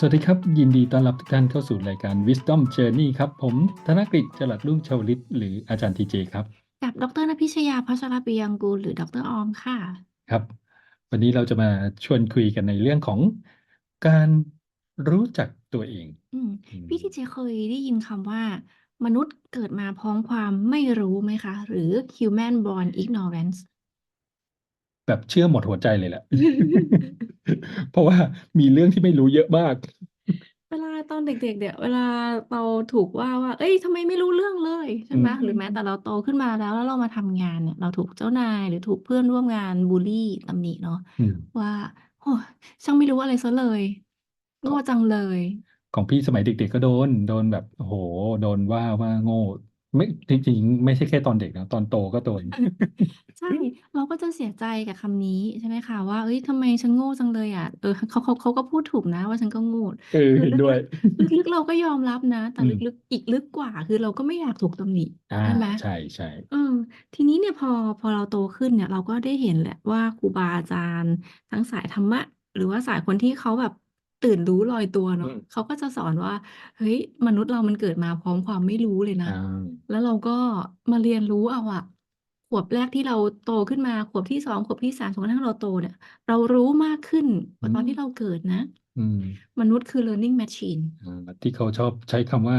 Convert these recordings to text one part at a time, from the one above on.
สวัสดีครับ ยินดีต้อนรับทุกท่านเข้าสู่รายการ Wisdom Journey ครับ ผมธนกฤษจรัสรุ่งชาวลิต หรืออาจารย์ทีเจครับ กับดรนภิชยาพัชรปิยังกูลหรือดรออมค่ะ ครับ วันนี้เราจะมาชวนคุยกันในเรื่องของการรู้จักตัวเองอืมอืมพี่ทีเจเคยได้ยินคำว่า มนุษย์เกิดมาพร้อมความไม่รู้ไหมคะ หรือ human born ignorance แบบเชื่อหมดหัวใจเลยแหละ เพราะว่ามีเรื่องที่ไม่รู้เยอะมาก เวลาตอนเด็กๆเนี่ยเวลาเราถูกว่าว่า เอ้ยทำไมไม่รู้เรื่องเลยใช่ไหมอืม หรือแม้แต่เราโตขึ้นมาแล้วแล้วเรามาทำงานเนี่ย เราถูกเจ้านายหรือถูกเพื่อนร่วมงานบูลลี่ตำหนิเนาะอืมว่าโอ้ช่างไม่รู้อะไรซะเลยโง่จังเลย ของพี่สมัยเด็กๆก็โดน โดนแบบโอ้โห โดนว่าว่าโง่ ไม่จริงๆ ไม่ใช่แค่ตอนเด็กนะ ตอนโตก็โดนใช่ เราก็จะเสียใจกับคำนี้ใช่ไหมคะ ว่า เอ้ยทำไมฉันโง่จังเลยอะเออเขาเขาเขาก็พูดถูกนะว่าฉันก็โง่เออคือเห็นด้วย ลึกๆลึกๆเราก็ยอมรับนะ แต่อืม ลึกๆอีกลึกกว่า คือเราก็ไม่อยากถูกตำหนิอ่า ใช่ไหม ใช่ใช่เออทีนี้เนี่ยพอพอเราโตขึ้นเนี่ย เราก็ได้เห็นแหละว่าครูบาอาจารย์ ทั้งสายธรรมะ หรือว่าสายคนที่เขาแบบ ตื่นรู้ลอยตัวอืเนาะมเขาก็จะสอนว่า เฮ้ย มนุษย์เรามันเกิดมาพร้อมความไม่รู้เลยนะอ่าแล้วเราก็มาเรียนรู้เอาอะ ขวบแรกที่เราโตขึ้นมา ขวบที่สองขวบที่สามจนกระทั่งเราโตเนี่ย เรารู้มากขึ้นกอืว่าตอนมที่เราเกิดนะ อืม มนุษย์คือ learning machine อ่า ที่เขาชอบใช้คำว่า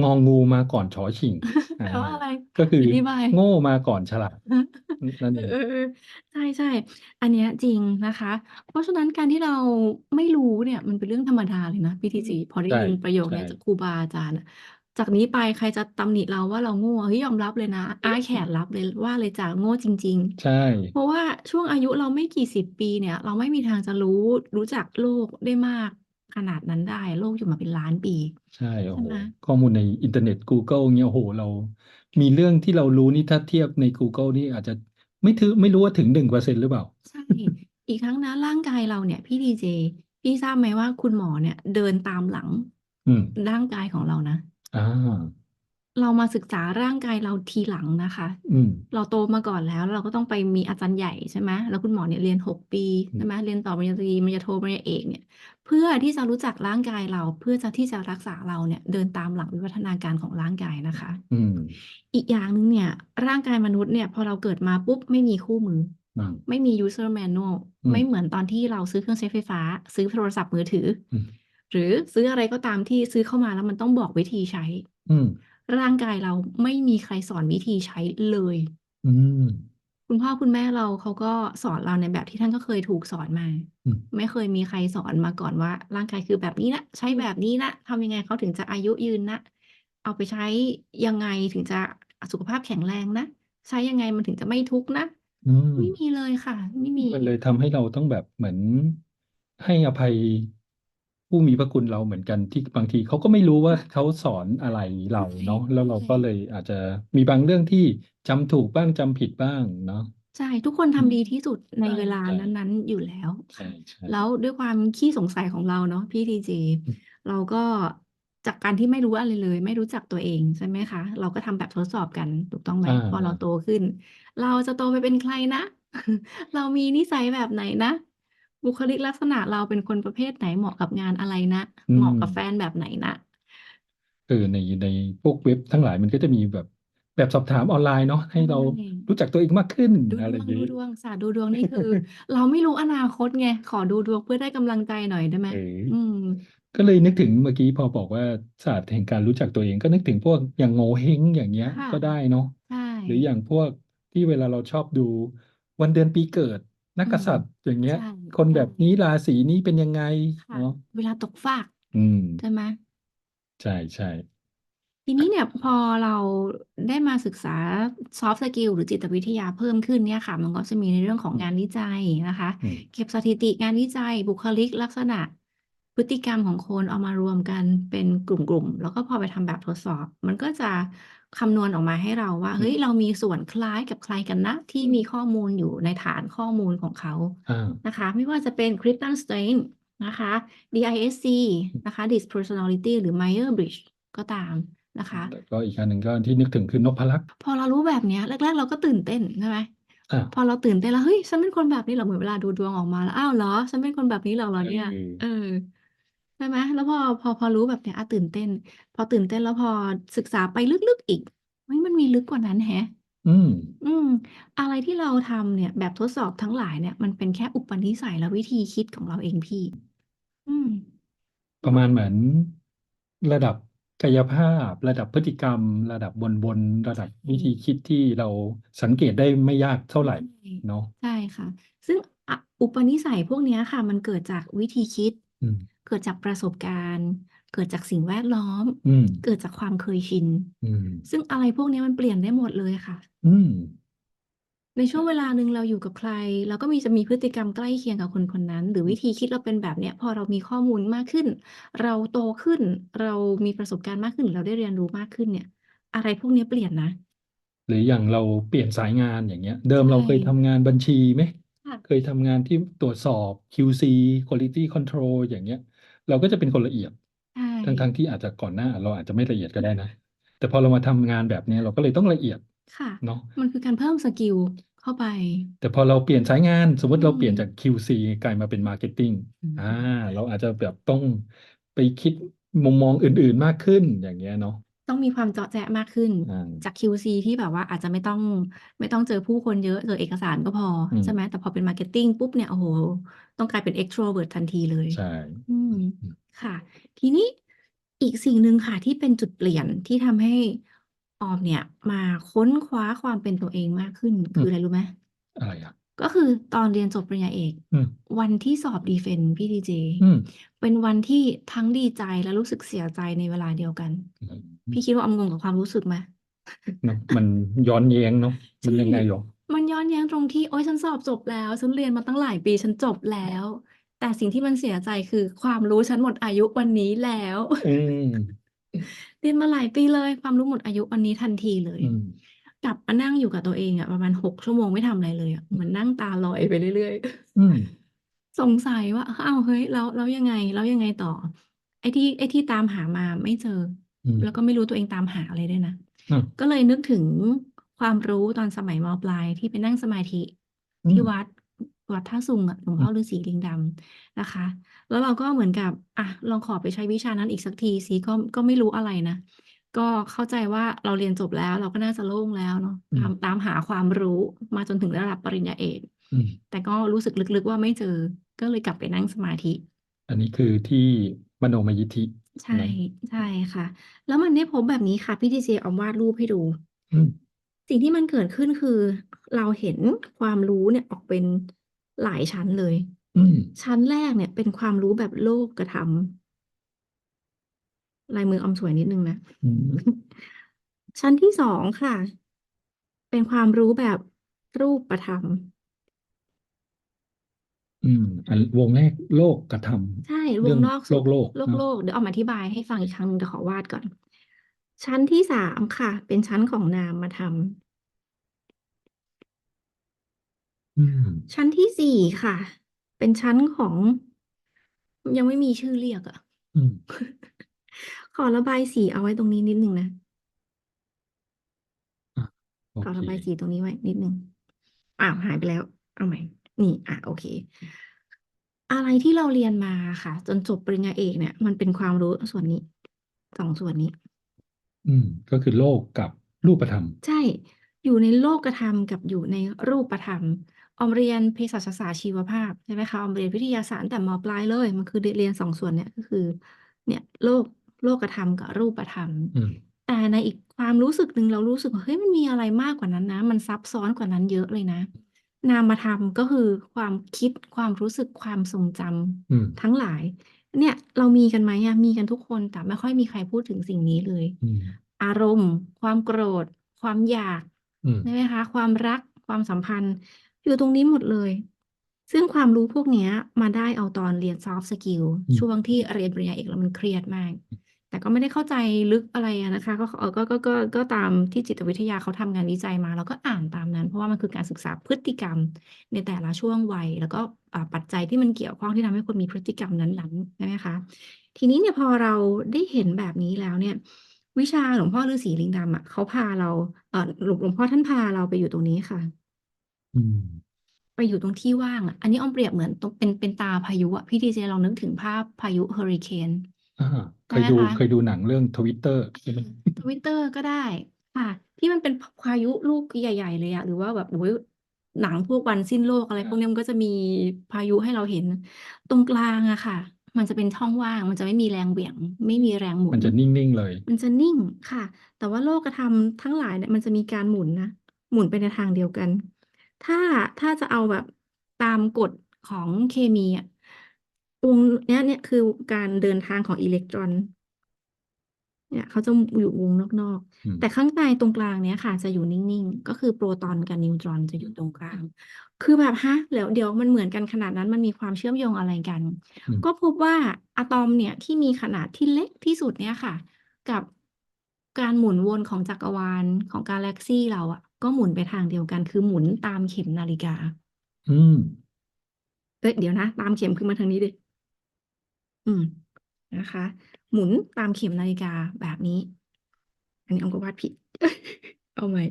งองูมาก่อนชอชิงอ่าแปลว่าอะไรก็คืออธิบาย โง่มาก่อนฉลาดนั่นเอเอองเออใช่ใช่อันเนี้ยจริงนะคะ เพราะฉะนั้นการที่เราไม่รู้เนี่ยมันเป็นเรื่องธรรมดาเลยนะพี่ทีจีพอได้ใช่ยินประโยคใช่ เนี้ยจากครูบาอาจารย์อะจากนี้ไปใครจะตำหนิเราว่าเราโง่เฮ้ยยอมรับเลยนะอ้าแขนรับเลยว่าเลยจ้ะโง่จริง ใช่ ๆ เพราะว่าช่วงอายุเราไม่กี่สิบปีเนี่ย เราไม่มีทางจะรู้รู้จักโลกได้มาก ขนาดนั้นได้ โลกอยู่มาเป็นล้านปี ใช่โอ้ใช่โหไหมข้อมูลในอินเทอร์เน็ต Google เงี้ยโอ้โหเรา มีเรื่องที่เรารู้นี่ถ้าเทียบใน Google นี่อาจจะไม่ถึงไม่รู้ว่าถึงหนึ่งเปอร์เซ็นหรือเปล่า ใช่ อีกทั้งนะร่างกายเราเนี่ย พี่ดีเจ พี่ทราบไหมว่าคุณหมอเนี่ย เดินตามหลังอืมร่างกายของเรานะ อ่า เรามาศึกษาร่างกายเราทีหลังนะคะ อืม เราโตมาก่อนแล้วแล้ว เราก็ต้องไปมีอาจารย์ใหญ่ใช่ไหมแล้วคุณหมอเนี่ยเรียนหกปีอืมใช่ไหมเรียนต่อปริญญาตรีปริญญาโทปริญญาเอกเนี่ย เพื่อที่จะรู้จักร่างกายเรา เพื่อจะที่จะรักษาเราเนี่ย เดินตามหลังวิวัฒนาการของร่างกายนะคะ อืม อีกอย่างหนึ่งเนี่ย ร่างกายมนุษย์เนี่ย พอเราเกิดมาปุ๊บไม่มีคู่มือ อ่า ไม่มี user manual อืมไม่เหมือนตอนที่เราซื้อเครื่องใช้ไฟฟ้า ซื้อโทรศัพท์มือถืออม หรือซื้ออะไรก็ตามที่ซื้อเข้ามาแล้วมันต้องบอกวิธีใช้ อืม ร่างกายเราไม่มีใครสอนวิธีใช้เลย อืม คุณพ่อคุณแม่เราเขาก็สอนเราในแบบที่ท่านก็เคยถูกสอนมา อืม ไม่เคยมีใครสอนมาก่อนว่า ร่างกายคือแบบนี้นะ ใช้แบบนี้นะ ทำยังไงเขาถึงจะอายุยืนนะ เอาไปใช้ยังไงถึงจะสุขภาพแข็งแรงนะ ใช้ยังไงมันถึงจะไม่ทุกข์นะ อืมไม่มีเลยค่ะ ไม่มี มันเลยทำให้เราต้องแบบเหมือนให้อภัย ผู้มีพระคุณเราเหมือนกันที่บางทีเขาก็ไม่รู้ว่าเขาสอนอะไรเราใช่เนาะแล้วเราใช่ก็เลยอาจจะมีบางเรื่องที่จำถูกบ้างจำผิดบ้างเนาะ ใช่ ทุกคนทำดีที่สุดในใช่เวลาใช่นั้นๆอยู่แล้วใช่ใช่แล้วด้วยความขี้สงสัยของเราเนาะพี่ทีเจอืมเราก็จากการที่ไม่รู้อะไรเลย ไม่รู้จักตัวเองใช่ไหมคะ เราก็ทำแบบทดสอบกันถูกต้องไหมอ่าพอเราอ่าโตขึ้น เราจะโตไปเป็นใครนะ เรามีนิสัยแบบไหนนะ บุคลิกลักษณะเราเป็นคนประเภทไหนเหมาะกับงานอะไรนะ อืเหมาะมกับแฟนแบบไหนนะ เออในในพวกเว็บทั้งหลายมันก็จะมีแบบแบบสอบถามออนไลน์เนาะให้เราใช่รู้จักตัวเองมากขึ้นดูอะดไรวองย่างดูนี้ ดวงศาสตร์ดูดวงนี่คือ เราไม่รู้อนาคตไง ขอดูดวงเพื่อได้กำลังใจหน่อยได้ไหม เอออืม ก็เลยนึกถึงเมื่อกี้พอบอกว่าศาสตร์แห่งการรู้จักตัวเองก็นึกถึงพวกอย่างโงเห้งอย่างเงี้ยค่ะ ก็ได้เนาะใช่ หรืออย่างพวกที่เวลาเราชอบดูวันเดือนปีเกิด นักอืกมษัตริย์อย่างเงี้ย ใช่คนใช่แบบนี้ราศีนี้เป็นยังไงค่ะเนาะเวลาตกฟากอืม ใช่ไหมใช่ใช่ทีนี้เนี่ยพอเราได้มาศึกษา soft skill หรือจิตวิทยาเพิ่มขึ้นเนี่ยค่ะ มันก็จะมีในเรื่องของอืมงานวิจัยนะคะ อืม เก็บสถิติงานวิจัยบุคลิกลักษณะ พฤติกรรมของคนเอามารวมกันเป็นกลุ่มๆ แล้วก็พอไปทำแบบทดสอบ มันก็จะคำนวณออกมาให้เราว่าอืเฮ้มยเรามีส่วนคล้ายกับใครกันนะ ที่มีข้อมูลอยู่ในฐานข้อมูลของเขาอ่านะคะ ไม่ว่าจะเป็น Clifton Strength นะคะ DISC นะคะ Disc Personality หรือ Myers-Briggs ก็ตามนะคะแล้วก็อีกอันหนึ่งก็ที่นึกถึงคือนพลักษ์พอเรารู้แบบเนี้ยแรก ๆ เราก็ตื่นเต้นใช่ไหมอ่าพอเราตื่นเต้นแล้วเฮ้ยฉันเป็นคนแบบนี้เหรอเหมือนเวลาดูดวงออกมาแล้วอ้าวเหรอฉันเป็นคนแบบนี้เหรอเหรอเนี่ยเออเออ ช่ไหมแล้วพอพอพอรู้แบบเนี้ยอะตื่นเต้น พอตื่นเต้นแล้วพอศึกษาไปลึกๆอีกเฮ้ยมันมีลึกกว่านั้นแฮะ อืม อืม อะไรที่เราทำเนี่ย แบบทดสอบทั้งหลายเนี่ย มันเป็นแค่อุปนิสัยและวิธีคิดของเราเองพี่ อืม ประมาณเหมือนระดับกายภาพ ระดับพฤติกรรม ระดับบนบนระดับวิธีคิดที่เราสังเกตได้ไม่ยากเท่าไหร่ใช่เนาะใช่ค่ะ ซึ่งอะอุปนิสัยพวกเนี้ยค่ะ มันเกิดจากวิธีคิด อืมเกิดจากประสบการณ์ เกิดจากสิ่งแวดล้อม อืม เกิดจากความเคยชิน อืม ซึ่งอะไรพวกเนี้ยมันเปลี่ยนได้หมดเลยค่ะ อืม ในช่วงเวลาหนึ่งเราอยู่กับใคร เราก็มีจะมีพฤติกรรมใกล้เคียงกับคนคนนั้น หรือวิธีคิดเราเป็นแบบเนี้ย พอเรามีข้อมูลมากขึ้น เราโตขึ้น เรามีประสบการณ์มากขึ้น เราได้เรียนรู้มากขึ้นเนี่ย อะไรพวกเนี้ยเปลี่ยนนะ หรืออย่างเราเปลี่ยนสายงานอย่างเงี้ย เดิมใช่เราเคยทำงานบัญชีไหม ค่ะ เคยทำงานที่ตรวจสอบ QC Quality Control อย่างเงี้ย เราก็จะเป็นคนละเอียดใช่ทั้งทั้งที่อาจจะก่อนหน้า เราอาจจะไม่ละเอียดก็ได้นะ แต่พอเรามาทำงานแบบเนี้ยเราก็เลยต้องละเอียดค่ะเนาะมันคือการเพิ่มสกิลเข้าไป แต่พอเราเปลี่ยนสายงาน สมมอืติเราเปลี่ยนมจาก QC กลายมาเป็น Marketing อืมอ่า เราอาจจะแบบต้องไปคิดมุมมองอื่น ๆมากขึ้นอย่างเงี้ยเนาะ ต้องมีความเจาะแจ๊ะมากขึ้นอ่าจาก QC ที่แบบว่าอาจจะไม่ต้องไม่ต้องเจอผู้คนเยอะ เจอเอกสารก็พอ อืม ใช่ไหม แต่พอเป็น Marketing ปุ๊บเนี่ย โอ้โหต้องกลายเป็น extrovert ทันทีเลย ใช่ อืม อืม ค่ะ ทีนี้อีกสิ่งหนึ่งค่ะ ที่เป็นจุดเปลี่ยนที่ทำให้ออมเนี่ยมาค้นคว้าความเป็นตัวเองมากขึ้นอืคือม อะไรรู้ไหม อะไรอะ ก็คือตอนเรียนจบปริญญาเอก อืม วันที่สอบดีเฟนต์พี่ดีเจ อืมเป็นวันที่ทั้งดีใจและรู้สึกเสียใจในเวลาเดียวกันอืมพี่คิดว่าออมงงกับความรู้สึกไหม เนาะมันย้อนแย้งเนาะมันใช่ยังไงหรอ มันย้อนแย้งตรงที่ โอ๊ยฉันสอบจบแล้ว ฉันเรียนมาตั้งหลายปีฉันจบแล้ว แต่สิ่งที่มันเสียใจคือความรู้ฉันหมดอายุวันนี้แล้ว อืม เรียนมาหลายปีเลย ความรู้หมดอายุวันนี้ทันทีเลย อืม กลับมานั่งอยู่กับตัวเองอะประมาณหกชั่วโมงไม่ทำอะไรเลยอะเหมือนนั่งตาลอยไปเรื่อยอืม ๆ สงสัยว่าอ้าวเฮ้ย แล้วแล้วยังไง แล้วยังไงต่อ ไอ้ที่ไอ้ที่ตามหามาไม่เจอ อืม แล้วก็ไม่รู้ตัวเองตามหาอะไรด้วยนะอะก็เลยนึกถึงความรู้ตอนสมัยมปลายที่ไปนั่งสมาธิ อืที่ม วัดวัดท่าซุงอะหลวงอืพ่อม ฤาษีลิงดำนะคะ แล้วเราก็เหมือนกับ อะ ลองขอไปใช้วิชานั้นอีกสักทีสิก็ก็ไม่รู้อะไรนะ ก็เข้าใจว่าเราเรียนจบแล้ว เราก็น่าจะโล่งแล้วเนาะอืม ทำตามหาความรู้มาจนถึงระดับปริญญาเอก อืม แต่ก็รู้สึกลึกๆว่าไม่เจอ ก็เลยกลับไปนั่งสมาธิ อันนี้คือที่มโนมยิทธิ ใช่นะใช่ค่ะ แล้วมันได้พบแบบนี้ค่ะ พี่ดีเจออมวาดรูปให้ดู อืม สิ่งที่มันเกิดขึ้นคือ เราเห็นความรู้เนี่ยออกเป็นหลายชั้นเลย อืม ชั้นแรกเนี่ยเป็นความรู้แบบโลกธรรม ลายมือออมสวยนิดนึงนะอืมชั้นที่สองค่ะ เป็นความรู้แบบรูปธรรม อืมอันวงแรกโลกกระทใช่ำวเรื่องงนอกโลสุดกโลกโลกเนาะโลกเดี๋ยวออมอธิบายให้ฟังอีกครั้งหนึ่งเดี๋ยวขอวาดก่อน ชั้นที่สามค่ะ เป็นชั้นของนามธรรม อืมชั้นที่สี่ค่ะ เป็นชั้นของ ยังไม่มีชื่อเรียกอะ อืม ขอระบายสีเอาไว้ตรงนี้นิดนึงนะอะโอขอเคระบายสีตรงนี้ไว้นิดนึงอ้าวหายไปแล้ว เอาใหม่ นี่อะโอเค อะไรที่เราเรียนมาค่ะ จนจบปริญญาเอกเนี่ย มันเป็นความรู้ส่วนนี้สองส่วนนี้ อืม ก็คือโลกกับรูปธรรม ใช่ อยู่ในโลกธรรมกับอยู่ในรูปธรรม ออมเรียนเภสัชศาสตร์ชีวภาพใช่ไหมคะ ออมเรียนวิทยาศาสตร์ตั้งแต่มปลายเลย มันคือเรียนสองส่วนเนี่ยก็คือ เนี่ยโลก โลกธรรมกับรูปธรรมอืมแต่ในอีกความรู้สึกหนึ่งเรารู้สึกว่าเฮ้ยมันมีอะไรมากกว่านั้นนะ มันซับซ้อนกว่านั้นเยอะเลยนะ นามธรรมก็คือความคิดความรู้สึกความทรงจำอืมทั้งหลาย เนี่ยเรามีกันไหมอะมีกันทุกคนแต่ไม่ค่อยมีใครพูดถึงสิ่งนี้เลยอืมอารมณ์ ความโกรธ ความอยากอืมใช่ไหมคะ ความรักความสัมพันธ์ อยู่ตรงนี้หมดเลยซึ่งความรู้พวกเนี้ยมาได้เอาตอนเรียน soft skill อืมช่วงที่เรียนปริญญาเอกแล้วมันเครียดมาก แต่ก็ไม่ได้เข้าใจลึกอะไรนะคะ ก็เออก็ก็ก็ก็ตามที่จิตวิทยาเขาทำงานวิจัยมา แล้วก็อ่านตามนั้น เพราะว่ามันคือการศึกษาพฤติกรรมในแต่ละช่วงวัย แล้วก็ปัจจัยที่มันเกี่ยวข้องที่ทำให้คนมีพฤติกรรมนั้นๆใช่ไหมคะทีนี้เนี่ยพอเราได้เห็นแบบนี้แล้วเนี่ย วิชาหลวงพ่อฤาษีลิงดำอะเขาพาเราเออหลวงหลวงพ่อท่านพาเราไปอยู่ตรงนี้ค่ะ อืมไปอยู่ตรงที่ว่างอะ อันนี้อ้อมเปรียบเหมือนตรงเป็นเป็นตาพายุอะพี่ดีเจลองนึกถึงภาพพายุเฮอริเคน อ่าเคได้ยไหมดูคะ เคยดูหนังเรื่องทวิตเตอร์ใช่ไหมทวิตเตอร์ก็ได้ค่ะ ที่มันเป็นพายุลูกใหญ่ ๆ เลยอะ หรือว่าแบบ โอ้ยหนังพวกวันสิ้นโลก อะไรพวกเนี้ย มันก็จะมีพายุให้เราเห็น ตรงกลางอะค่ะ มันจะเป็นช่องว่าง มันจะไม่มีแรงเหวี่ยง ไม่มีแรงหมุมันน จะนิ่ง ๆ เลย มันจะนิ่งค่ะ แต่ว่าโลกธรรมทั้งหลายเนี่ย มันจะมีการหมุนนะ หมุนไปในทางเดียวกัน ถ้า ถ้าจะเอาแบบตามกฎของเคมีอะ วงเนี้ยเนี่ยคือการเดินทางของอิเล็กตรอน เนี่ยเขาจะอยู่วงนอกอืมๆแต่ข้างในตรงกลางเนี้ยค่ะ จะอยู่นิ่งๆ ก็คือโปรตอนกับนิวตรอนจะอยู่ตรงกลาง คือแบบฮะเดี๋ยวเดี๋ยวมันเหมือนกันขนาดนั้นมันมีความเชื่อมโยงอะไรกันอืมก็พบว่าอะตอมเนี่ยที่มีขนาดที่เล็กที่สุดเนี่ยค่ะ กับการหมุนวนของจักรวาลของกาแล็กซี่เราอะก็หมุนไปทางเดียวกัน คือหมุนตามเข็มนาฬิกา อืมเอ้ยเดี๋ยวนะ ตามเข็มคือมาทางนี้ดิ อืมนะคะ หมุนตามเข็มนาฬิกาแบบนี้ อันนี้อองก็วาดผิด เอาใหม่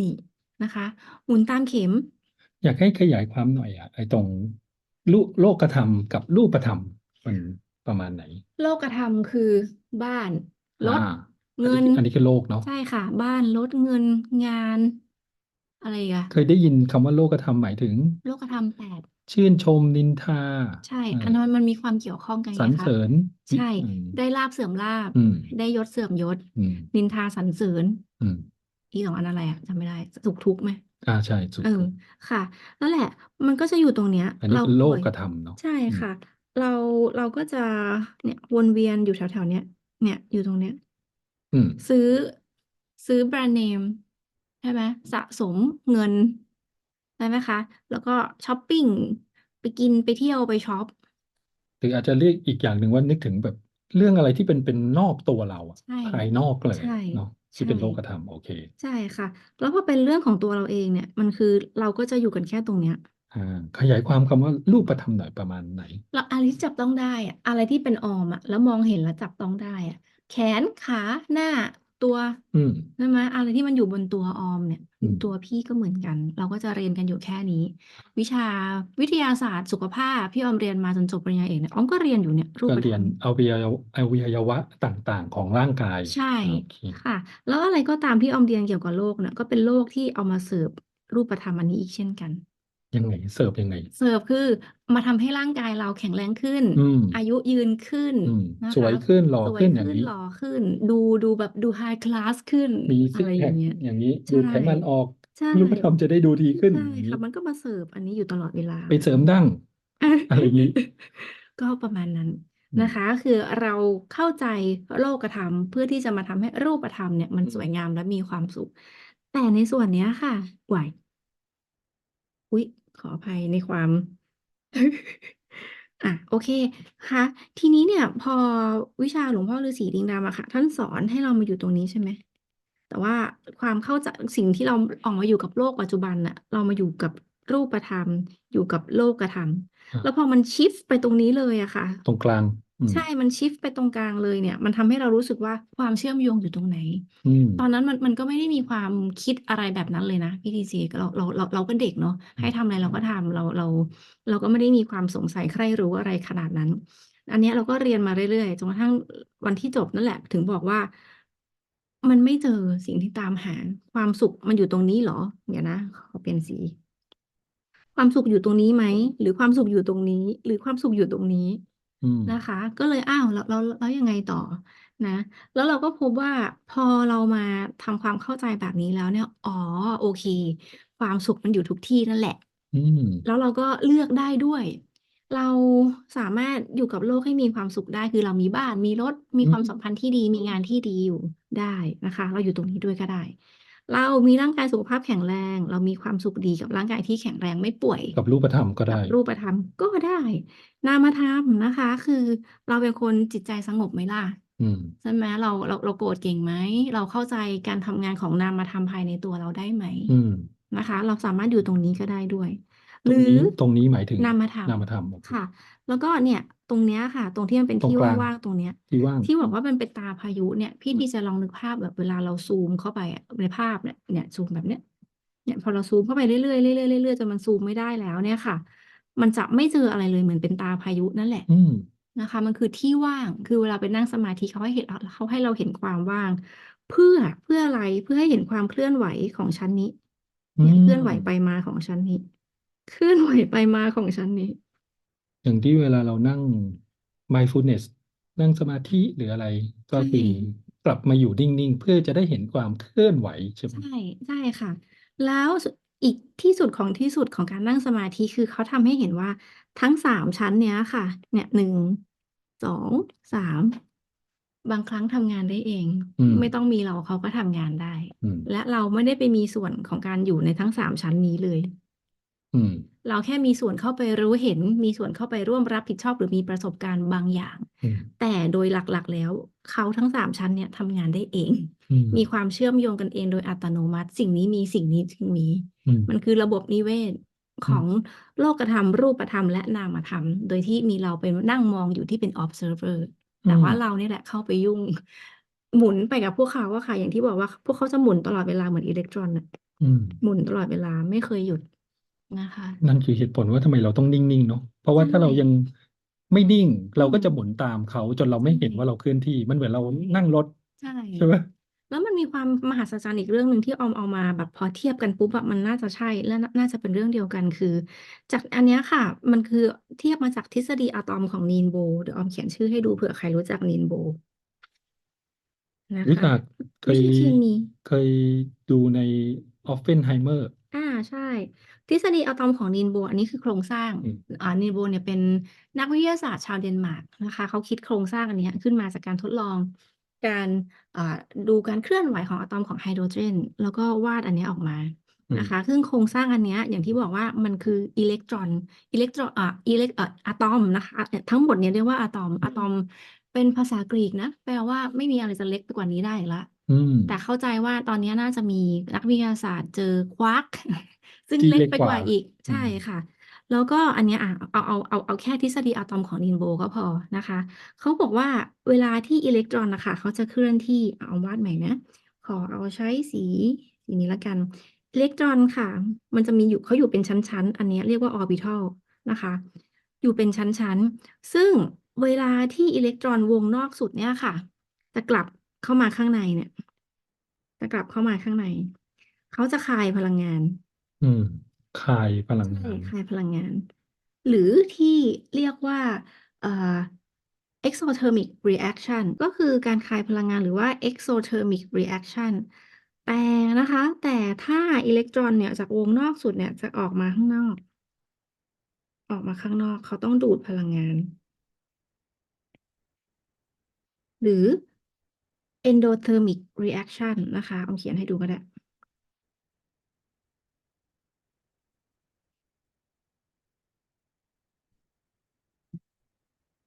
นี่นะคะ หมุนตามเข็ม อยากให้ขยายความหน่อยอะไอ้ตรงลูกโลกธรรมกับรูปธรรมมันประมาณไหน โลกธรรมคือบ้านรถอ่าเงิน อันนี้คือโลกเนาะใช่ค่ะ บ้านรถเงินงาน อะไรอีกอะเคยได้ยินคำว่าโลกธรรมหมายถึง โลกธรรมแปด ชื่นชมนินทาใช่เอ่อัอนนั้นมันมีความเกี่ยวข้องกันสรไงรคะ เสริญใช่ อืมได้ลาบเสื่อมลาบ อืมได้ยศเสื่อมยศ อืมนินทาสรรเสริญ อืมอีกสองอันอะไรอะจำไม่ได้ สุขทุกข์ไหมอ่าใช่สุดเออ ค่ะ นั่นแหละ มันก็จะอยู่ตรงเนี้ย อันนี้เราคือโลป่วยกธรรมเนาะ ใช่อืม ค่ะ เราเราก็จะเนี่ยวนเวียนอยู่แถวๆเนี้ย เนี่ยอยู่ตรงเนี้ย อืม ซื้อซื้อแบรนด์เนมใช่ไหมสะสมเงิน ใช่ไหมคะ แล้วก็ช้อปปิ้ง ไปกินไปเที่ยวไปช็อป หรืออาจจะเรียกอีกอย่างหนึ่งว่านึกถึงแบบเรื่องอะไรที่เป็นเป็นนอกตัวเราอะใช่ ภายนอกเลยใช่ เนาะที่เป็นใช่โลกธรรมโอเคใช่ค่ะ แล้วพอเป็นเรื่องของตัวเราเองเนี่ย มันคือเราก็จะอยู่กันแค่ตรงเนี้ย อ่าขยายความคำว่ารูปธรรมหน่อยประมาณไหน เราอะไรที่จับต้องได้อะอะไรที่เป็นออมอะแล้วมองเห็นแล้วจับต้องได้อะแขนขาหน้า ตัวอืม ใช่ไหมอะไรที่มันอยู่บนตัวออมเนี่ย อืม ตัวพี่ก็เหมือนกัน เราก็จะเรียนกันอยู่แค่นี้ วิชาวิทยาศาสตร์สุขภาพพี่ออมเรียนมาจนจบปริญญาเอกเนี่ยออมก็เรียนอยู่เนี่ยรูก็ปธเรีรยรนมอวัยวะอวัยวะต่างๆ ของร่างกายใช่ โอเคค่ะ แล้วอะไรก็ตามที่ออมเรียนเกี่ยวกับโลกเนี่ยก็เป็นโลกที่เอามาเสิร์ฟรูปธรรมอันนี้อีกเช่นกัน ยังไง เสิร์ฟยังไง เสิร์ฟคือมาทำให้ร่างกายเราแข็งแรงขึ้น อืม อายุยืนขึ้นอืม นะสวยคะขึ้นหล่อสวยขึ้นอย่างขึ้นนี้ หล่อขึ้น ดูดูแบบดูไฮคลาสขึ้นมีอะซิกไรแพอคย่างเงี้ย อย่างนี้ใช่ดูดไขมันออกใช่รูปธรรมจะได้ดูดีขึ้นใช่อย่างค่ะนี้มันก็มาเสิร์ฟอันนี้อยู่ตลอดเวลา ไปเสริมดั้ง อะไรอย่างนี้ ก็ประมาณนั้นอืม นะคะ คือเราเข้าใจโลกธรรมเพื่อที่จะมาทำให้รูปธรรมเนี่ย มันอืมสวยงามและมีความสุข แต่ในส่วนเนี้ยค่ะไหวอุ๊ยข ออภัยในความ อะโอเคค่ะ ทีนี้เนี่ย พอวิชาหลวงพ่อฤาษีลิงดำอะค่ะ ท่านสอนให้เรามาอยู่ตรงนี้ใช่ไหมแต่ว่าความเข้าใจสิ่งที่เราออกมาอยู่กับโลกปัจจุบันน่ะเรามาอยู่กับรูปธรรม อยู่กับโลกธรรมอะแล้วพอมันชิฟไปตรงนี้เลยอะค่ะ ตรงกลาง อืมใช่มันชิฟไปตรงกลางเลยเนี่ย มันทำให้เรารู้สึกว่า ความเชื่อมโยงอยู่ตรงไหน อืม ตอนนั้นมัน มันก็ไม่ได้มีความคิดอะไรแบบนั้นเลยนะพี่ทีซีเรา เรา เรา เราก็เด็กเนาะ อืให้ม ทำอะไรเราก็ทำ เรา เรา เราก็ไม่ได้มีความสงสัยใครรู้อะไรขนาดนั้น อันเนี้ยเราก็เรียนมาเรื่อย ๆ จนกระทั่งวันที่จบนั่นแหละ ถึงบอกว่า มันไม่เจอสิ่งที่ตามหา ความสุขมันอยู่ตรงนี้เหรอ เดี๋ยวนะ ขอเปลี่ยนสี ความสุขอยู่ตรงนี้ไหม หรือความสุขอยู่ตรงนี้ หรือความสุขอยู่ตรงนี้ อืม นะคะ ก็เลย อ้าว แล้ว แล้ว แล้วยังไงต่อนะ แล้วเราก็พบว่า พอเรามาทำความเข้าใจแบบนี้แล้วเนี่ย อ๋อ โอเค ความสุขมันอยู่ทุกที่นั่นแหละ อืม แล้วเราก็เลือกได้ด้วย เราสามารถอยู่กับโลกให้มีความสุขได้ คือเรามีบ้าน มีรถ มีอืความมสัมพันธ์ที่ดี มีงานที่ดีอยู่ได้นะคะ เราอยู่ตรงนี้ด้วยก็ได้ เรามีร่างกายสุขภาพแข็งแรง เรามีความสุขดีกับร่างกายที่แข็งแรงไม่ป่วย กับรูปธรรมก็กัได้บรูปธรรมก็ได้ นามธรรมนะคะ คือเราเป็นคนจิตใจสงบไหมล่ะอืมใช่ไหมเราเราเราโกรธเก่งไหม เราเข้าใจการทำงานของนามธรรมภายในตัวเราได้ไหมอืมนะคะ เราสามารถอยู่ตรงนี้ก็ได้ด้วยตหรงรือนี้ตรงนี้หมายถึงนามธรรมนามธรรมโอเคค่ะ แล้วก็เนี่ย ตรงเนี้ยค่ะ ตรงที่มันเป็นตรงที่กลางว่างๆตรงเนี้ย ที่ว่าง ที่บอกว่ามันเป็นตาพายุเนี่ย พี่อืมดีจะลองนึกภาพแบบเวลาเราซูมเข้าไปอะในภาพเนี่ยเนี่ยซูมแบบเนี้ยเนี่ยพอเราซูมเข้าไปเรื่อยๆเรื่อยๆเรื่อยๆจนมันซูมไม่ได้แล้วเนี่ยค่ะ มันจะไม่เจออะไรเลยเหมือนเป็นตาพายุนั่นแหละ อืม นะคะ มันคือที่ว่าง คือเวลาไปนั่งสมาธิเขาให้เห็นเขาให้เราเห็นความว่าง เพื่อเพื่ออะไรเพื่อให้เห็นความเคลื่อนไหวของชั้นนี้ อืเนี่ยมเคลื่อนไหวไปมาของชั้นนี้ เคลื่อนไหวไปมาของชั้นนี้ อย่างที่เวลาเรานั่ง mindfulness นั่งสมาธิหรืออะไร ก็ใช่คือกลับมาอยู่นิ่ง ๆ เพื่อจะได้เห็นความเคลื่อนไหวใช่ไหมใช่ใช่ค่ะ แล้วสุดอีกที่สุดของที่สุดของการนั่งสมาธิคือเขาทำให้เห็นว่าทั้งสามชั้นเนี้ยค่ะ เนี่ยหนึ่งสองสามบางครั้งทำงานได้เอง อืม ไม่ต้องมีเราเขาก็ทำงานได้ อืม และเราไม่ได้ไปมีส่วนของการอยู่ในทั้งสามชั้นนี้เลย อืม เราแค่มีส่วนเข้าไปรู้เห็น มีส่วนเข้าไปร่วมรับผิดชอบ หรือมีประสบการณ์บางอย่าง อืม แต่โดยหลัก ๆ แล้ว เขาทั้งสามชั้นเนี่ยทำงานได้เอง อืม มีความเชื่อมโยงกันเองโดยอัตโนมัติ สิ่งนี้มี สิ่งนี้จึงมี อืม มันคือระบบนิเวศของโลกธรรม รูปธรรม และนามธรรม โดยที่มีเราเป็นนั่งมองอยู่ที่เป็น observer แต่ว่าเราเนี่ยแหละเข้าไปยุ่ง หมุนไปกับพวกเขาอะค่ะ อย่างที่บอกว่า พวกเขาจะหมุนตลอดเวลาเหมือนอิเล็กตรอนอะอืม หมุนตลอดเวลาไม่เคยหยุด นะคะ นั่นคือเหตุผลว่าทำไมเราต้องนิ่ง ๆ เนาะ เพราะว่าใช่ ถ้าเรายังไม่นิ่ง เราก็อืมจะหมุนตามเขาจนเราไม่เห็นใช่ว่าเราเคลื่อนที่ มันเหมือนเรานั่งรถ ใช่ ใช่ไหมแล้วมันมีความมหัศจรรย์อีกเรื่องหนึ่งที่ออมเอามาแบบพอเทียบกันปุ๊บอะมันน่าจะใช่และน่าน่าจะเป็นเรื่องเดียวกันคือ จากอันเนี้ยค่ะ มันคือเทียบมาจากทฤษฎีอะตอมของนีนโบเดี๋ยวออมเขียนชื่อให้ดูเผื่อใครรู้จักนีนโบนะรู้คะจักเควิยธีเคมี เคยดูในออฟเฟนไฮเมอร์ อ่าใช่ ทฤษฎีอะตอมของนีนโบอันนี้คือโครงสร้างอืม อ่านีนโบเนี่ยเป็นนักวิทยาศาสตร์ชาวเดนมาร์กนะคะเขาคิดโครงสร้างอันเนี้ยขึ้นมาจากการทดลอง การอ่าดูการเคลื่อนไหวของอะตอมของไฮโดรเจน แล้วก็วาดอันเนี้ยออกมาอืม นะคะ ซึ่งโครงสร้างอันเนี้ยอย่างที่บอกว่ามันคืออิเล็กตรอน อิเล็กตรอนอ่าอิเล็กเอ่ออะตอมนะคะอะทั้งหมดเนี่ยเรียกว่าอะตอม อะตอมเป็นภาษากรีกนะ แปลว่าไม่มีอะไรจะเล็กไปกว่านี้ได้อีกละ อืม แต่เข้าใจว่าตอนนี้น่าจะมีนักวิทยาศาสตร์เจอควาร์ก ซึ่งที่เล็กเล็กไปกกว่าว่าอีกอืใช่มค่ะ แล้วก็อันเนี้ยอะเอาเอาเอาเอาแค่ทฤษฎีอะตอมของนินโบก็พอนะคะ เขาบอกว่าเวลาที่อิเล็กตรอนนะคะเขาจะเคลื่อนที่เอาวาดใหม่นะ ขอเอาใช้สีสีนี้ละกัน อิเล็กตรอนค่ะ มันจะมีอยู่เขาอยู่เป็นชั้นๆ อันเนี้ยเรียกว่าออร์บิทัลนะคะ อยู่เป็นชั้นๆ ซึ่งเวลาที่อิเล็กตรอนวงนอกสุดเนี่ยค่ะ จะกลับเข้ามาข้างในเนี่ย จะกลับเข้ามาข้างใน เขาจะคายพลังงาน อืมคายพลังใช่งานคายพลังงาน หรือที่เรียกว่าเอ่อ exothermic reaction ก็คือการคายพลังงานหรือว่า exothermic reaction แต่นะคะ แต่ถ้าอิเล็กตรอนเนี่ยจากวงนอกสุดเนี่ยจะออกมาข้างนอก ออกมาข้างนอกเขาต้องดูดพลังงาน หรือ endothermic reaction นะคะเอาเขียนให้ดูก็ได้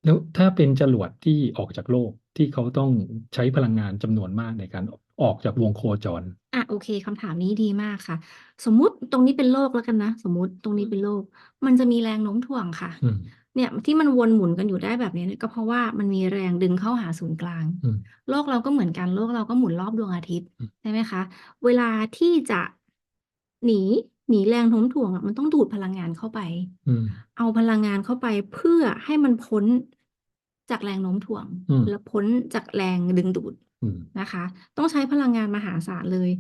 แล้วถ้าเป็นจรวดที่ออกจากโลกที่เขาต้องใช้พลังงานจำนวนมากในการออกจากวงโคจร อะโอเคคำถามนี้ดีมากค่ะ สมมุติตรงนี้เป็นโลกแล้วกันนะ สมมุติตรงนี้เป็นโลก มันจะมีแรงโน้มถ่วงค่ะ อืม เนี่ยที่มันวนหมุนกันอยู่ได้แบบนี้เนี่ยก็เพราะว่ามันมีแรงดึงเข้าหาศูนย์กลาง อืม โลกเราก็เหมือนกันโลกเราก็หมุนรอบดวงอาทิตย์อืม ใช่ไหมคะ เวลาที่จะหนี หนีแรงโน้มถ่วงอะมันต้องดูดพลังงานเข้าไป อืม เอาพลังงานเข้าไปเพื่อให้มันพ้นจากแรงโน้มถ่วง อืม และพ้นจากแรงดึงดูดอืม นะคะ ต้องใช้พลังงานมหาศาลเลย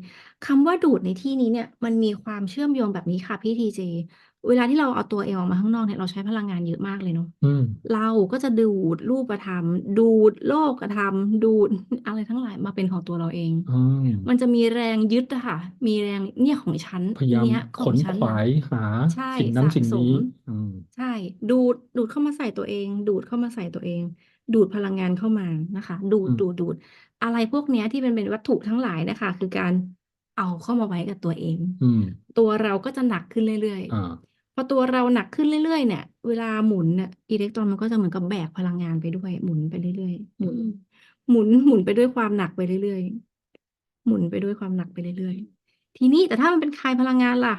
คำว่าดูดในที่นี้เนี่ย มันมีความเชื่อมโยงแบบนี้ค่ะพี่ทีเจเวลาที่เราเอาตัวเองออกมาข้างนอกเนี่ยเราใช้พลังงานเยอะมากเลยเนาะอืมเราก็จะดูดรูปธรรม ดูดโลกธรรม ดูดอะไรทั้งหลายมาเป็นของตัวเราเองอืมมันจะมีแรงยึดอะค่ะ มีแรงเนี่ยของฉันพยายามเนี่ยขของนฉันขวานะยหาใช่สิ่งนั้นสะสิ่งสนี้มอืมใช่ ดูดดูดเข้ามาใส่ตัวเอง ดูดเข้ามาใส่ตัวเอง ดูดพลังงานเข้ามานะคะ ดูดอืมดูดดูดอะไรพวกเนี้ยที่เป็นเป็นวัตถุทั้งหลายนะคะ คือการ เอาเข้ามาไว้กับตัวเอง อืม ตัวเราก็จะหนักขึ้นเรื่อยอ่า ๆ พอตัวเราหนักขึ้นเรื่อยๆ เนี่ย เวลาหมุนเนี่ยอิเล็กตรอนมันก็จะเหมือนกับแบกพลังงานไปด้วย หมุนไปเรื่อยๆ หมุน หมุนหมุนไปด้วยความหนักไปเรื่อยๆ หมุนไปด้วยความหนักไปเรื่อยๆ ทีนี้แต่ถ้ามันเป็นคายพลังงานล่ะ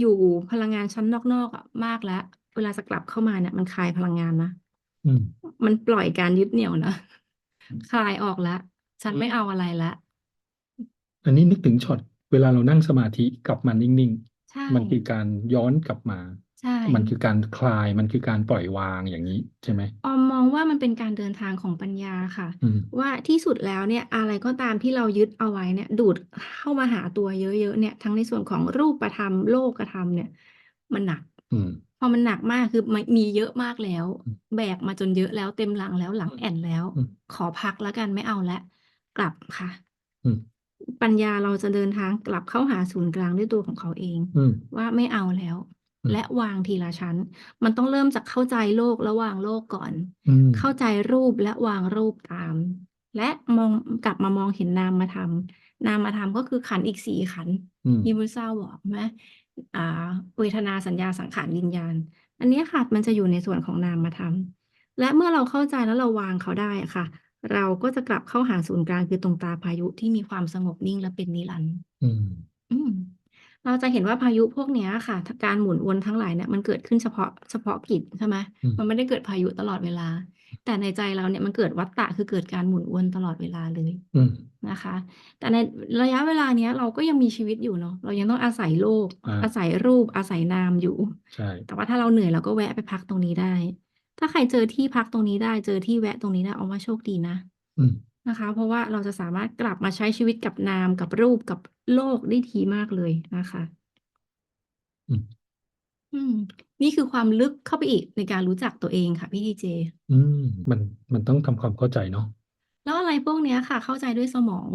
อยู่พลังงานชั้นนอกๆอะมากแล้ว เวลาจะกลับเข้ามาเนี่ยมันคายพลังงานนะ อืม มันปล่อยการยึดเหนี่ยวนะ คลายออกแล้ว ฉันไม่เอาอะไรละ อันนี้นึกถึงช็อตเวลาเรานั่งสมาธิกลับมานิ่งใช่ ๆ มันคือการย้อนกลับมา ใช่ มันคือการคลาย มันคือการปล่อยวางอย่างนี้ใช่ไหม ออมมองว่ามันเป็นการเดินทางของปัญญาค่ะ อืม ว่าที่สุดแล้วเนี่ย อะไรก็ตามที่เรายึดเอาไว้เนี่ย ดูดเข้ามาหาตัวเยอะ ๆ เนี่ย ทั้งในส่วนของรูปธรรม โลกธรรมเนี่ย มันหนัก อืม พอมันหนักมาก คือมันมีเยอะมากแล้ว อืม แบกมาจนเยอะแล้ว เต็มหลังแล้ว หลังแอ่นแล้ว อืม ขอพักแล้วกัน ไม่เอาแล้ว กลับค่ะ อืม ปัญญาเราจะเดินทางกลับเข้าหาศูนย์กลางด้วยตัวของเขาเอง อืม ว่าไม่เอาแล้ว อืม และวางทีละชั้น มันต้องเริ่มจากเข้าใจโลกและวางโลกก่อน อืม เข้าใจรูปและวางรูปตาม และมองกลับมามองเห็นนามธรรมนามธรรมก็คือขันธ์อีกสี่ขันธ์อืม ที่พุทธเจ้าบอกไหมอ่าเวทนาสัญญาสังขารวิญญาณ อันเนี้ยค่ะมันจะอยู่ในส่วนของนามธรรมและเมื่อเราเข้าใจแล้วเราวางเขาได้อะค่ะ เราก็จะกลับเข้าหาศูนย์กลางคือตรงตาพายุที่มีความสงบนิ่งและเป็นนิรันดร์อืม อืม เราจะเห็นว่าพายุพวกเนี้ยค่ะ การหมุนวนทั้งหลายเนี่ยมันเกิดขึ้นเฉพาะเฉพาะกิจใช่ไหมอืม มันไม่ได้เกิดพายุตลอดเวลา แต่ในใจเราเนี่ยมันเกิดวัฏฏะคือเกิดการหมุนวนตลอดเวลาเลย อืม นะคะ แต่ในระยะเวลาเนี้ยเราก็ยังมีชีวิตอยู่เนาะ เรายังต้องอาศัยโลก อ่า อาศัยรูป อาศัยนามอยู่ ใช่ แต่ว่าถ้าเราเหนื่อยเราก็แวะไปพักตรงนี้ได้ ถ้าใครเจอที่พักตรงนี้ได้เจอที่แวะตรงนี้ได้เอาว่าโชคดีนะอืมนะคะ เพราะว่าเราจะสามารถกลับมาใช้ชีวิตกับนามกับรูปกับโลกได้ดีมากเลยนะคะอืมอืม นี่คือความลึกเข้าไปอีกในการรู้จักตัวเองค่ะพี่ดีเจ อืม มันมันต้องทำความเข้าใจเนาะแล้วอะไรพวกเนี้ยค่ะ เข้าใจด้วยสมอง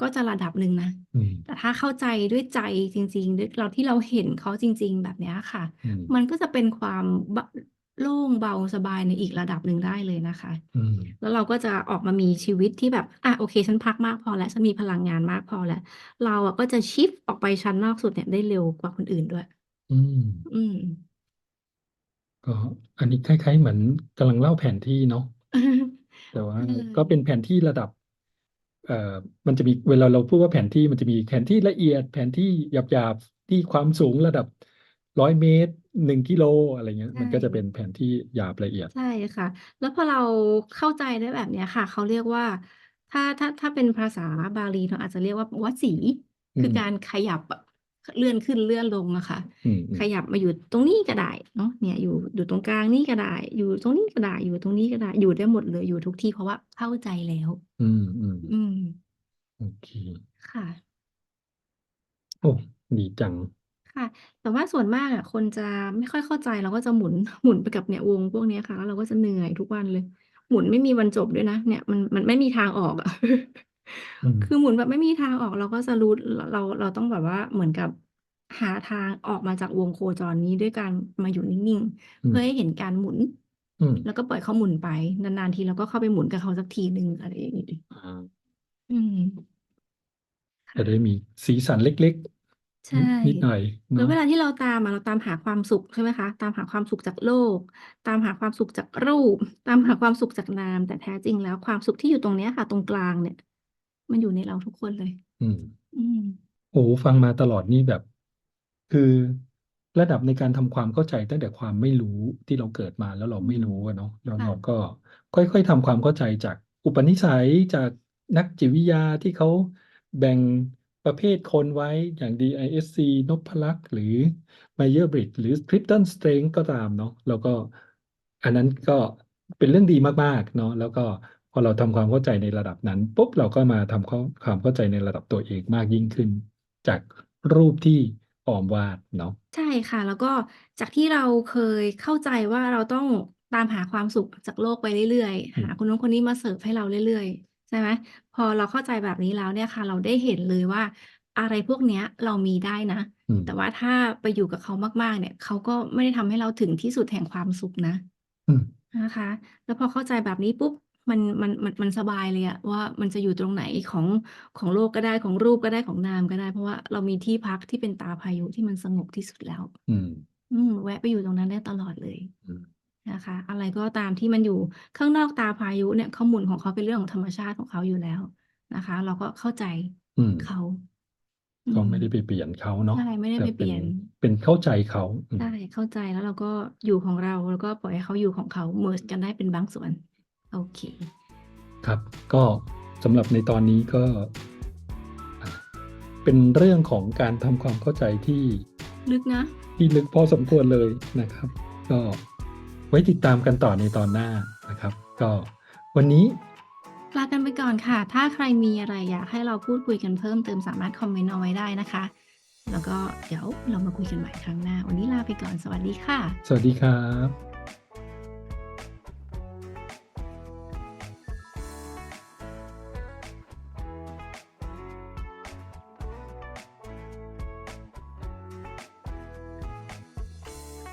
ก็จะระดับหนึ่งนะอืมแต่ถ้าเข้าใจด้วยใจจริงๆด้วยเราที่เราเห็นเขาจริง ๆ แบบเนี้ยค่ะอืมมันก็จะเป็นความเบา โล่งเบาสบายในอีกระดับหนึ่งได้เลยนะคะอืมแล้วเราก็จะออกมามีชีวิตที่แบบ อะโอเคฉันพักมากพอแล้วฉันมีพลังงานมากพอแล้ว เราอะก็จะชิฟออกไปชั้นนอกสุดเนี่ยได้เร็วกว่าคนอื่นด้วย อืม อืม ก็อันนี้คล้าย ๆ เหมือนกำลังเล่าแผนที่เนาะแต่ว่าใช่ก็เป็นแผนที่ระดับ เอ่อ มันจะมีเวลาเราพูดว่าแผนที่มันจะมีแผนที่ละเอียด แผนที่หยาบๆที่ความสูงระดับร้อยเมตร หนึ่งกิโลอะไรเงี้ย ใช่มันก็จะเป็นแผนที่หยาบละเอียด ใช่ค่ะ แล้วพอเราเข้าใจได้แบบเนี้ยค่ะ เขาเรียกว่า ถ้าถ้าถ้าเป็นภาษาบาลีเราอาจจะเรียกว่า วสี อืคือม การขยับอะ เลื่อนขึ้นเลื่อนลงอะค่ะ อืมอืขมยับมาอยู่ตรงนี้ก็ได้เนาะเนี่ยอยู่อยู่ตรงกลางนี่ก็ได้ อยู่ตรงนี้ก็ได้ อยู่ตรงนี้ก็ได้ อยู่ได้หมดเลยอยู่ทุกที่เพราะว่าเข้าใจแล้ว อืมอืมอืมโอเค ค่ะ โอ้ดีจัง ค่ะ แต่ว่าส่วนมากอะคนจะไม่ค่อยเข้าใจ เราก็จะหมุน หมุนไปกับเนี่ยวงพวกเนี้ยค่ะ แล้วเราก็จะเหนื่อยทุกวันเลย หมุนไม่มีวันจบด้วยนะ เนี่ยมัน มันไม่มีทางออกอะ อืม คือหมุนแบบไม่มีทางออก เราก็จะรู้ เรา เราเราต้องแบบว่าเหมือนกับหาทางออกมาจากวงโคจรนี้ด้วยการมาอยู่นิ่ง ๆ อืเพื่มอให้เห็นการหมุน อืม แล้วก็ปล่อยเขาหมุนไป นาน ๆ ทีเราก็เข้าไปหมุนกับเขาสักทีหนึ่งอะไรอย่างนี้อ่าอืมจะค่ะได้มีสีสันเล็ก ใช่ๆนิดหน่อยแล้วเนาะเวลาที่เราตามอะ เราตามหาความสุข ใช่ไหมคะ ตามหาความสุขจากโลก ตามหาความสุขจากรูป ตามหาความสุขจากนาม แต่แท้จริงแล้วความสุขที่อยู่ตรงเนี้ยค่ะ ตรงกลางเนี่ย มันอยู่ในเราทุกคนเลย อืม อืม โอ้ฟังมาตลอดนี่แบบ คือระดับในการทำความเข้าใจตั้งแต่ความไม่รู้ที่เราเกิดมาแล้วเราอืไม่ม รู้อะเนาะ แล้วค่ะ เราก็ค่อย ๆ ทำความเข้าใจจากอุปนิสัย จากนักจิตวิทยาที่เขาแบ่ง ประเภทคนไว้อย่าง DISC นพลักษ์หรือ Myers-Briggs หรือ Clifton Strength ก็ตามเนาะแล้วก็อันนั้นก็เป็นเรื่องดีมากๆเนาะแล้วก็พอเราทำความเข้าใจในระดับนั้นปุ๊บเราก็มาทำความเข้าใจในระดับตัวเองมากยิ่งขึ้น จากรูปที่ออมวาดเนาะใช่ค่ะ แล้วก็จากที่เราเคยเข้าใจว่าเราต้องตามหาความสุขจากโลกไปเรื่อยๆ หาคนนู้นคนนี้มาเสิร์ฟให้เราเรื่อยๆ ใช่ไหมพอเราเข้าใจแบบนี้แล้วเนี่ยค่ะ เราได้เห็นเลยว่า อะไรพวกเนี้ยเรามีได้นะ อืม แต่ว่าถ้าไปอยู่กับเขามากๆ เนี่ย เขาก็ไม่ได้ทำให้เราถึงที่สุดแห่งความสุขนะ อืม นะคะ แล้วพอเข้าใจแบบนี้ปุ๊บ มัน มัน มัน มันสบายเลยอะว่ามันจะอยู่ตรงไหนของของโลกก็ได้ของรูปก็ได้ของนามก็ได้ เพราะว่าเรามีที่พักที่เป็นตาพายุที่มันสงบที่สุดแล้ว อืม อืม แวะไปอยู่ตรงนั้นได้ตลอดเลย อืม นะคะ อะไรก็ตามที่มันอยู่ข้างนอกตาพายุเนี่ยเขาหมุนของเขาเป็นเรื่องของธรรมชาติของเขาอยู่แล้วนะคะ เราก็เข้าใจอืมเขาอืก็มไม่ได้ไปเปลี่ยนเขาเนาะใช่ไม่ได้แต่ไปเปเป็นลี่ยน เป็นเข้าใจเขาอืมใช่เข้าใจแล้วเราก็อยู่ของเราแล้วก็ปล่อยให้เขาอยู่ของเขาเมิร์จกันได้เป็นบางส่วน โอเค ครับ ก็สำหรับในตอนนี้ก็อะเป็นเรื่องของการทำความเข้าใจที่ ลึกนะ ที่ลึกพอสมควรเลยนะครับ ก็ไว้ติดตามกันต่อในตอนหน้านะครับ ก็วันนี้ลากันไปก่อนค่ะ ถ้าใครมีอะไรอยากให้เราพูดคุยกันเพิ่มเติมสามารถคอมเมนต์เอาไว้ได้นะคะ แล้วก็เดี๋ยวเรามาคุยกันใหม่ครั้งหน้า วันนี้ลาไปก่อน สวัสดีค่ะ สวัสดีครับ